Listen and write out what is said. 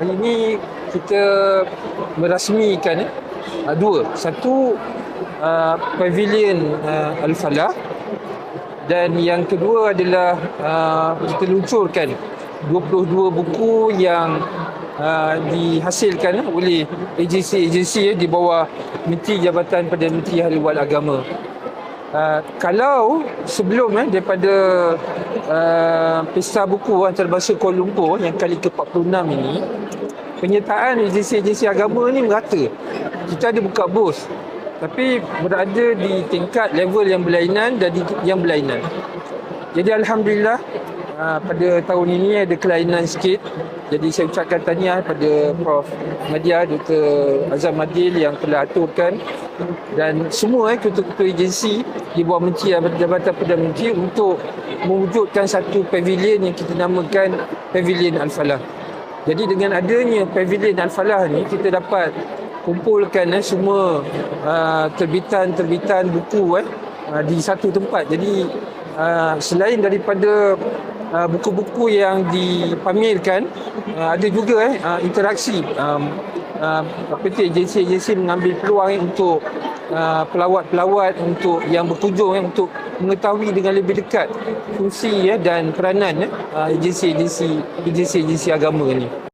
hari ini kita merasmikan eh, uh, dua. Satu uh, pavilion uh, Al-Falah dan yang kedua adalah uh, kita luncurkan 22 buku yang uh, dihasilkan oleh agensi-agensi eh, di bawah Menteri Jabatan Perdana Menteri Haliwal Agama. Uh, kalau sebelum eh, daripada uh, Pesta Buku Antarabangsa Kuala Lumpur yang kali ke-46 ini penyertaan agensi-agensi agama ni merata. Kita ada buka booth tapi berada di tingkat level yang berlainan dan yang berlainan. Jadi alhamdulillah uh, pada tahun ini ada kelainan sikit. Jadi saya ucapkan tahniah pada Prof Madia Dr. Azam Madil yang telah aturkan dan semua eh, ketua-ketua agensi di bawah Menteri Jabatan Perdana Menteri untuk mewujudkan satu pavilion yang kita namakan Pavilion Al-Falah. Jadi dengan adanya Pavilion Al-Falah ni kita dapat kumpulkan eh, semua uh, terbitan-terbitan buku eh, uh, di satu tempat. Jadi uh, selain daripada uh, buku-buku yang dipamerkan, uh, ada juga eh, uh, interaksi. Um, uh, agensi-agensi mengambil peluang eh, untuk uh, pelawat-pelawat untuk yang berkunjung eh, untuk mengetahui dengan lebih dekat fungsi eh, dan peranan eh, uh, agensi-agensi agensi-agensi agama ini.